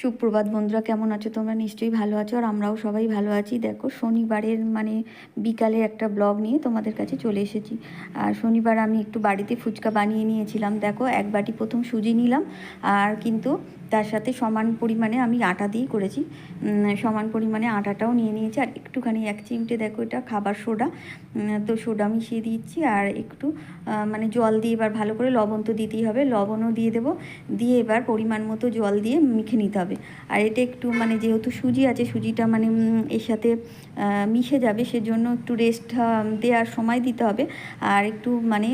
সুপ্রভাত বন্ধুরা, কেমন আছো তোমরা? নিশ্চয়ই ভালো আছো আর আমরাও সবাই ভালো আছি। দেখো, শনিবারের মানে বিকালে একটা ব্লগ নিয়ে তোমাদের কাছে চলে এসেছি। আর শনিবার আমি একটু বাড়িতে ফুচকা বানিয়ে নিয়েছিলাম। দেখো, এক বাটি প্রথম সুজি নিলাম। আর কিন্তু তার সাথে সমান পরিমাণে আমি আটা দিয়েই করেছি। সমান পরিমাণে আটাটাও নিয়ে নিয়েছি। আর একটুখানি এক চিমটে দেখো, এটা খাবার সোডা। তো সোডা মিশিয়ে দিচ্ছি। আর একটু মানে জল দিয়ে এবার ভালো করে লবণ তো দিতেই হবে। লবণও দিয়ে দেবো। দিয়ে এবার পরিমাণ মতো জল দিয়ে মেখে নিতে হবে। আর এটা একটু মানে যেহেতু সুজি আছে, সুজিটা মানে এর সাথে মিশে যাবে। সেজন্য একটু রেস্ট দেওয়ার সময় দিতে হবে। আর একটু মানে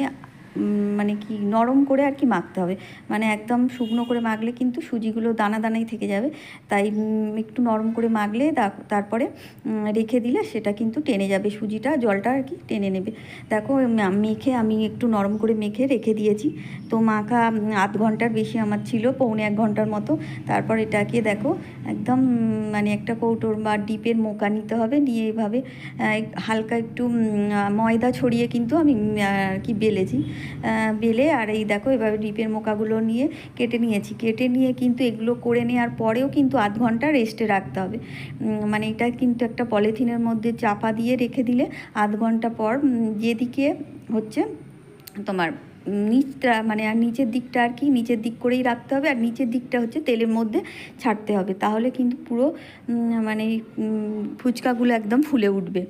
মানে কি, নরম করে আর কি মাখতে হবে। মানে একদম শুকনো করে মাখলে কিন্তু সুজিগুলো দানা দানাই থেকে যাবে। তাই একটু নরম করে মাখলে তারপরে রেখে দিলে সেটা কিন্তু টেনে যাবে, সুজিটা, জলটা আর কি টেনে নেবে। দেখো মেখে আমি একটু নরম করে মেখে রেখে দিয়েছি। তো মাখা আধ ঘণ্টার বেশি আমার ছিল, পৌনে এক ঘণ্টার মতো। তারপর এটাকে দেখো, একদম মানে একটা কৌটোর বা ডিপের মোকা নিতে হবে। নিয়ে এইভাবে হালকা একটু ময়দা ছড়িয়ে কিন্তু আমি আর কি বেলেছি। বেলে আর এই দেখো এভাবে ডিপের মোকাগুলো নিয়ে কেটে নিয়েছি। কেটে নিয়ে কিন্তু এগুলো করে নেওয়ার পরেও কিন্তু আধ ঘণ্টা রেস্টে রাখতে হবে। মানে এটা কিন্তু একটা পলিথিনের মধ্যে চাপা দিয়ে রেখে দিলে আধ ঘণ্টা পর যেদিকে হচ্ছে তোমার নিচটা মানে আর নিচের দিকটা আর কি নিচের দিক করেই রাখতে হবে আর নিচের দিকটা হচ্ছে তেলের মধ্যে ছাড়তে হবে। তাহলে কিন্তু পুরো মানে ফুচকাগুলো একদম ফুলে উঠবে।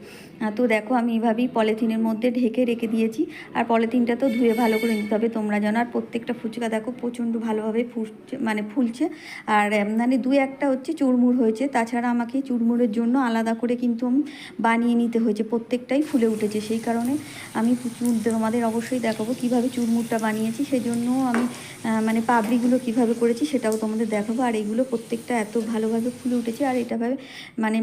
তো দেখো, আমি এইভাবেই পলিথিনের মধ্যে ঢেকে রেখে দিয়েছি। আর পলিথিনটা তো ধুয়ে ভালো করে নিতে হবে তোমরা জানো। আর প্রত্যেকটা ফুচকা দেখো, প্রচণ্ড ভালোভাবে ফুটছে মানে ফুলছে। আর মানে দু একটা হচ্ছে চুরমুর হয়েছে। তাছাড়া আমাকে চুরমুরের জন্য আলাদা করে কিন্তু বানিয়ে নিতে হয়েছে। প্রত্যেকটাই ফুলে উঠেছে। সেই কারণে আমি তোমাদের অবশ্যই দেখাবো কীভাবে চুরমুরটা বানিয়েছি। সেই জন্য আমি মানে পাবড়িগুলো কীভাবে করেছি সেটাও তোমাদের দেখাবো। আর এইগুলো প্রত্যেকটা এত ভালোভাবে ফুলে উঠেছে। আর এটাভাবে মানে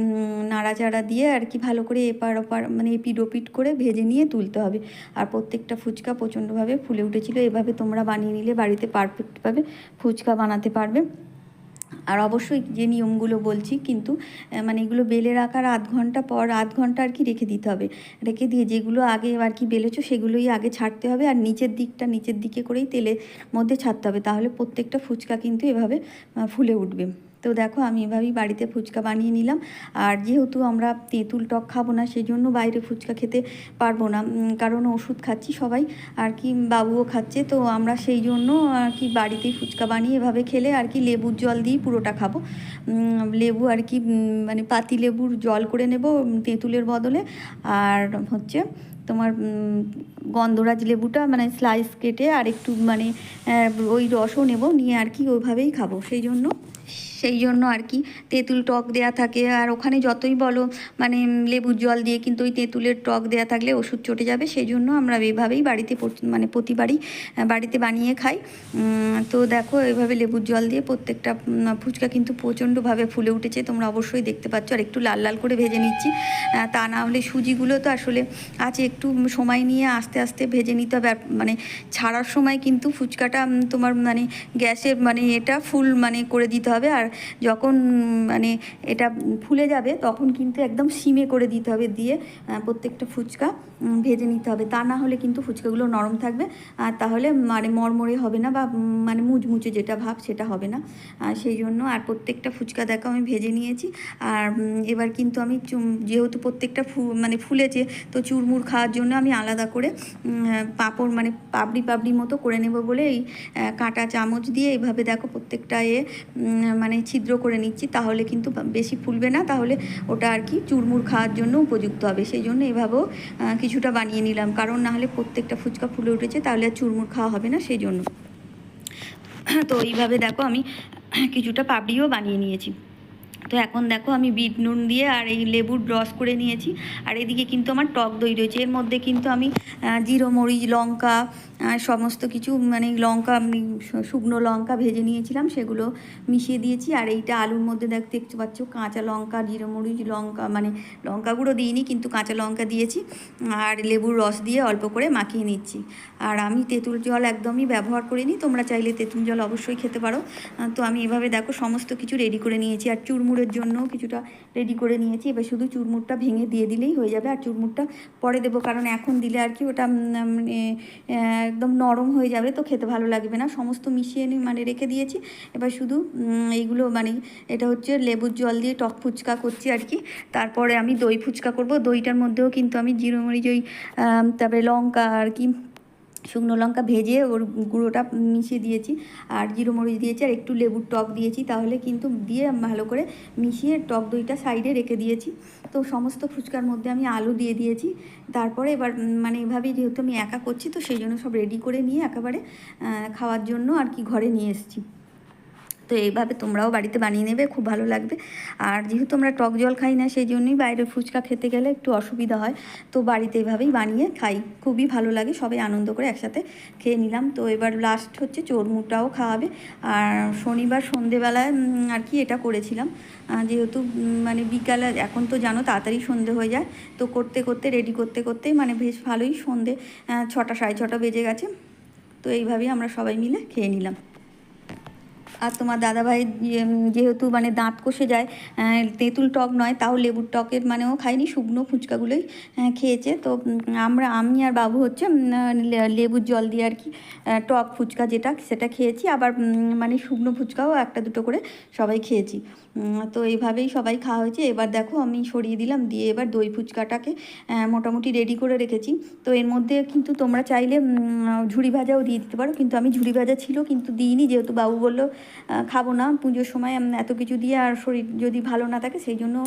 নাড়াচাড়া দিয়ে আর কি ভালো করে এপার ওপার মানে এপিড ওপিড করে ভেজে নিয়ে তুলতে হবে। আর প্রত্যেকটা ফুচকা প্রচণ্ডভাবে ফুলে উঠেছিল। এভাবে তোমরা বানিয়ে নিলে বাড়িতে পারফেক্টভাবে ফুচকা বানাতে পারবে। আর অবশ্যই যে নিয়মগুলো বলছি, কিন্তু মানে এগুলো বেলে রাখার আধ ঘণ্টা পর, আধ ঘণ্টা আর কি রেখে দিতে হবে। রেখে দিয়ে যেগুলো আগে আর কি বেলেছো, সেগুলোই আগে ছাড়তে হবে। আর নিচের দিকটা, নিচের দিকে করেই তেলের মধ্যে ছাড়তে হবে। তাহলে প্রত্যেকটা ফুচকা কিন্তু এভাবে ফুলে উঠবে। তো দেখো, আমি এভাবেই বাড়িতে ফুচকা বানিয়ে নিলাম। আর যেহেতু আমরা তেঁতুল টক খাব না সেই জন্য বাইরে ফুচকা খেতে পারব না। কারণ ওষুধ খাচ্ছি সবাই, আর কি বাবুও খাচ্ছে। তো আমরা সেই জন্য, আর কি বাড়িতেই ফুচকা বানিয়ে এভাবে খেলে আর কি লেবুর জল দিয়েই পুরোটা খাব। লেবু আর কি মানে পাতি লেবুর জল করে নেব তেঁতুলের বদলে। আর হচ্ছে তোমার গন্ধরাজ লেবুটা মানে স্লাইস কেটে আর একটু মানে ওই রসও নেব, নিয়ে আর কি ওইভাবেই খাব। সেই জন্য সেই জন্য আর কি তেঁতুল টক দেয়া থাকে। আর ওখানে যতই বলো মানে লেবুর জল দিয়ে কিন্তু ওই তেঁতুলের টক দেয়া থাকলে ওষুধ চটে যাবে। সেই জন্য আমরা এইভাবেই বাড়িতে মানে প্রতিবারই বাড়িতে বানিয়ে খাই। তো দেখো এইভাবে লেবুর জল দিয়ে প্রত্যেকটা ফুচকা কিন্তু প্রচণ্ডভাবে ফুলে উঠেছে। তোমরা অবশ্যই দেখতে পাচ্ছ। আর একটু লাল লাল করে ভেজে নিচ্ছি। তা না হলে সুজিগুলো তো আসলে আছে। একটু সময় নিয়ে আস্তে আস্তে আস্তে ভেজে নিতে হবে। মানে ছাড়ার সময় কিন্তু ফুচকাটা তোমার মানে গ্যাসে মানে এটা ফুল মানে করে দিতে হবে। আর যখন মানে এটা ফুলে যাবে, তখন কিন্তু একদম সিমে করে দিতে হবে দিয়ে প্রত্যেকটা ফুচকা ভেজে নিতে হবে। তা না হলে কিন্তু ফুচকাগুলো নরম থাকবে। আর তাহলে মানে মরমরে হবে না বা মানে মুচমুচে যেটা ভাব সেটা হবে না। সেই জন্য আর প্রত্যেকটা ফুচকা দেখো আমি ভেজে নিয়েছি। আর এবার কিন্তু আমি যেহেতু প্রত্যেকটা ফু মানে ফুলেছে, তো চুরমুর খাওয়ার জন্য আমি আলাদা করে পাঁপড় মানে পাপড়ি পাপড়ি মতো করে নেব বলে এই কাঁটা চামচ দিয়ে এইভাবে দেখো প্রত্যেকটা এ মানে ছিদ্র করে নিচ্ছি। তাহলে কিন্তু বেশি ফুলবে না। তাহলে ওটা আর কি চুরমুর খাওয়ার জন্য উপযুক্ত হবে। সেই জন্য এভাবেও কিছুটা বানিয়ে নিলাম। কারণ না হলে প্রত্যেকটা ফুচকা ফুলে উঠেছে, তাহলে আর চুরমুর খাওয়া হবে না সেই জন্য। তো এইভাবে দেখো আমি কিছুটা পাপড়িও বানিয়ে নিয়েছি। তো এখন দেখো আমি বিট নুন দিয়ে আর এই লেবুর রস করে নিয়েছি। আর এদিকে কিন্তু আমার টক দই রয়েছে। এর মধ্যে কিন্তু আমি জিরো মরিচ, লঙ্কা সমস্ত কিছু মানে লঙ্কা, আমি শুকনো লঙ্কা ভেজে নিয়েছিলাম, সেগুলো মিশিয়ে দিয়েছি। আর এইটা আলুর মধ্যে দেখ, দেখতে পাচ্ছ, কাঁচা লঙ্কা, জিরো মরিচ, লঙ্কা মানে লঙ্কা গুঁড়ো দিইনি, কিন্তু কাঁচা লঙ্কা দিয়েছি। আর লেবুর রস দিয়ে অল্প করে মাখিয়ে নিচ্ছি। আর আমি তেঁতুল জল একদমই ব্যবহার করিনি। তোমরা চাইলে তেঁতুল জল অবশ্যই খেতে পারো। তো আমি এভাবে দেখো, সমস্ত কিছু রেডি করে নিয়েছি। আর চুরমুর চুরমুড়ের জন্য কিছুটা রেডি করে নিয়েছি। এবার শুধু চুরমুড়টা ভেঙে দিয়ে দিলেই হয়ে যাবে। আর চুরমুড়টা পরে দেবো, কারণ এখন দিলে আর কি ওটা মানে একদম নরম হয়ে যাবে, তো খেতে ভালো লাগবে না। সমস্ত মিশিয়ে মানে রেখে দিয়েছি। এবার শুধু এইগুলো মানে এটা হচ্ছে লেবুর জল দিয়ে টক ফুচকা করছি আর কি। তারপরে আমি দই ফুচকা করব। দইটার মধ্যেও কিন্তু আমি জিরো মরিচ ওই তারপরে লঙ্কা আর কি শুকনো লঙ্কা ভেজে ওর গুঁড়োটা মিশিয়ে দিয়েছি আর জিরো মরিচ দিয়েছি আর একটু লেবুর টক দিয়েছি। তাহলে কিন্তু দিয়ে ভালো করে মিশিয়ে টক দইটা সাইডে রেখে দিয়েছি। তো সমস্ত ফুচকার মধ্যে আমি আলু দিয়ে দিয়েছি। তারপরে এবার মানে এভাবেই যেহেতু আমি একা করছি, তো সেই জন্য সব রেডি করে নিয়ে একেবারে খাওয়ার জন্য আর কি ঘরে নিয়ে এসেছি। তো এইভাবে তোমরাও বাড়িতে বানিয়ে নেবে, খুব ভালো লাগবে। আর যেহেতু আমরা টক জল খাই না সেই জন্যই বাইরের ফুচকা খেতে গেলে একটু অসুবিধা হয়। তো বাড়িতে এইভাবেই বানিয়ে খাই, খুবই ভালো লাগে, সবাই আনন্দ করে একসাথে খেয়ে নিলাম। তো এবার লাস্ট হচ্ছে চোরমুটাও খাওয়াবে। আর শনিবার সন্ধেবেলায় আর কি এটা করেছিলাম। যেহেতু মানে বিকালে, এখন তো জানো তাড়াতাড়ি সন্ধে হয়ে যায়। তো করতে করতে রেডি করতে করতে মানে বেশ ভালোই সন্ধে ছটা, সাড়ে ছটা বেজে গেছে। তো এইভাবেই আমরা সবাই মিলে খেয়ে নিলাম। আর তোমার দাদাভাই যেহেতু মানে দাঁত কষে যায় তেঁতুল টক নয়, তাও লেবুর টকের মানেও খাইনি শুকনো ফুচকাগুলোই খেয়েছে। তো আমরা, আমি আর বাবু হচ্ছে লেবুর জল দিয়ে আর কি টক ফুচকা যেটা, সেটা খেয়েছি। আবার মানে শুকনো ফুচকাও একটা দুটো করে সবাই খেয়েছি। তো এইভাবেই সবাই খাওয়া হয়েছে। এবার দেখো, আমি সরিয়ে দিলাম, দিয়ে এবার দই ফুচকাটাকে মোটামুটি রেডি করে রেখেছি। তো এর মধ্যে কিন্তু তোমরা চাইলে ঝুড়ি ভাজাও দিয়ে দিতে পারো। কিন্তু আমি ঝুড়ি ভাজা ছিল, কিন্তু দিইনি। যেহেতু বাবু বলল খাব না, পুজোর সময় এত কিছু দিয়ে আর শরীর যদি ভালো না থাকে, সেই জন্য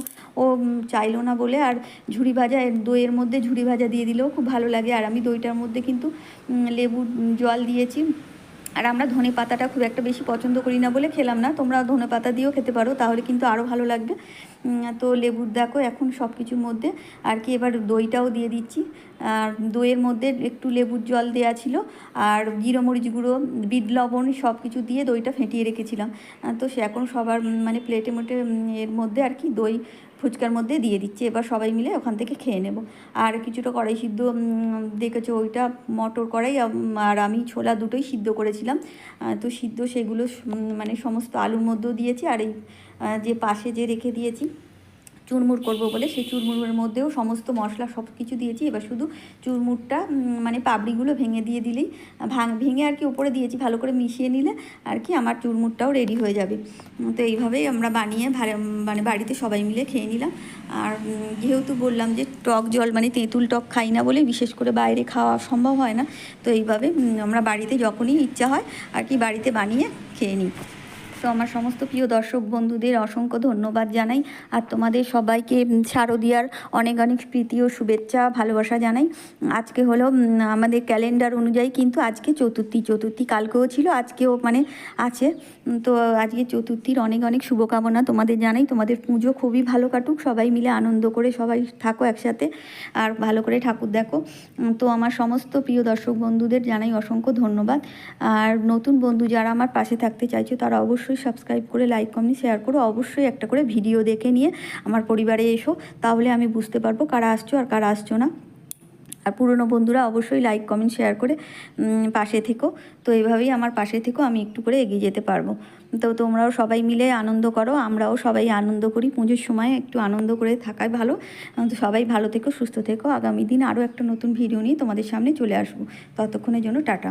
ও চাইলো না বলে আর ঝুড়ি ভাজা দইয়ের মধ্যে ঝুড়ি ভাজা দিয়ে দিলেও খুব ভালো লাগে। আর আমি দইটার মধ্যে কিন্তু লেবু জল দিয়েছি। আর আমরা ধনে পাতাটা খুব একটা বেশি পছন্দ করি না বলে খেলাম না। তোমরা ধনে পাতা দিয়েও খেতে পারো, তাহলে কিন্তু আরও ভালো লাগবে। তো লেবুর দেখো এখন সব কিছুর মধ্যে। আর কি, এবার দইটাও দিয়ে দিচ্ছি। আর দইয়ের মধ্যে একটু লেবুর জল দেওয়া ছিল। আর জিরো মরিচ গুঁড়ো, বিট লবণ সব কিছু দিয়ে দইটা ফেটিয়ে রেখেছিলাম। তো সে এখন সবার মানে প্লেটে মোটে এর মধ্যে আর কি দই ফুচকার মধ্যে দিয়ে দিচ্ছি, এবার সবাই মিলে ওখান থেকে খেয়ে নেব। আর কিছুটা কড়াই সিদ্ধ দেখেছ ওইটা মটর কড়াই আর আমি ছোলা দুটোই সিদ্ধ করেছিলাম। তো সিদ্ধ সেগুলো মানে সমস্ত আলুর মধ্যেও দিয়েছি, আর এই যে পাশে যে রেখে দিয়েছি চুরমুর করব বলে সেই চুরমুরের মধ্যেও সমস্ত মশলা সব কিছু দিয়েছি। এবার শুধু চুরমুরটা মানে পাপড়িগুলো ভেঙে দিয়ে দিলেই, ভাঙ, ভেঙে আর কি উপরে দিয়েছি ভালো করে মিশিয়ে নিলে আর কি আমার চুরমুরটাও রেডি হয়ে যাবে। তো এইভাবেই আমরা বানিয়ে মানে বাড়িতে সবাই মিলে খেয়ে নিলাম। আর যেহেতু বললাম যে টক জল মানে তেঁতুল টক খাই না বলে বিশেষ করে বাইরে খাওয়া সম্ভব হয় না, তো এইভাবে আমরা বাড়িতে যখনই ইচ্ছা হয় আর কি বাড়িতে বানিয়ে খেয়ে নিই। তো আমার সমস্ত প্রিয় দর্শক বন্ধুদের অসংখ্য ধন্যবাদ জানাই আর তোমাদের সবাইকে শারদীয়ার অনেক অনেক প্রীতি ও শুভেচ্ছা, ভালোবাসা জানাই। আজকে হলো আমাদের ক্যালেন্ডার অনুযায়ী কিন্তু আজকে চতুর্থী চতুর্থী কালকেও ছিল, আজকেও মানে আছে। তো আজকে চতুর্থীর অনেক অনেক শুভকামনা তোমাদের জানাই। তোমাদের পুজো খুবই ভালো কাটুক, সবাই মিলে আনন্দ করে সবাই থাকো একসাথে আর ভালো করে ঠাকুর দেখো। তো আমার সমস্ত প্রিয় দর্শক বন্ধুদের জানাই অসংখ্য ধন্যবাদ। আর নতুন বন্ধু যারা আমার পাশে থাকতে চাইছো তারা অবশ্যই সাবস্ক্রাইব করে লাইক কমেন্ট শেয়ার করো। অবশ্যই একটা করে ভিডিও দেখে নিয়ে আমার পরিবারে এসো। তাহলে আমি বুঝতে পারব কারা আসছো আর কারা আসছো না। আর পুরনো বন্ধুরা অবশ্যই লাইক কমেন্ট শেয়ার করে পাশে থেকো। তো এইভাবেই আমার পাশে থেকো, আমি একটু করে এগিয়ে যেতে পারব। তো তোমরাও সবাই মিলে আনন্দ করো, আমরাও সবাই আনন্দ করি। পুজোর সময় একটু আনন্দ করে থাকাই ভালো। তো সবাই ভালো থেকো, সুস্থ থেকো। আগামী দিন আরও একটা নতুন ভিডিও নিয়ে তোমাদের সামনে চলে আসব। ততক্ষণের জন্য টাটা।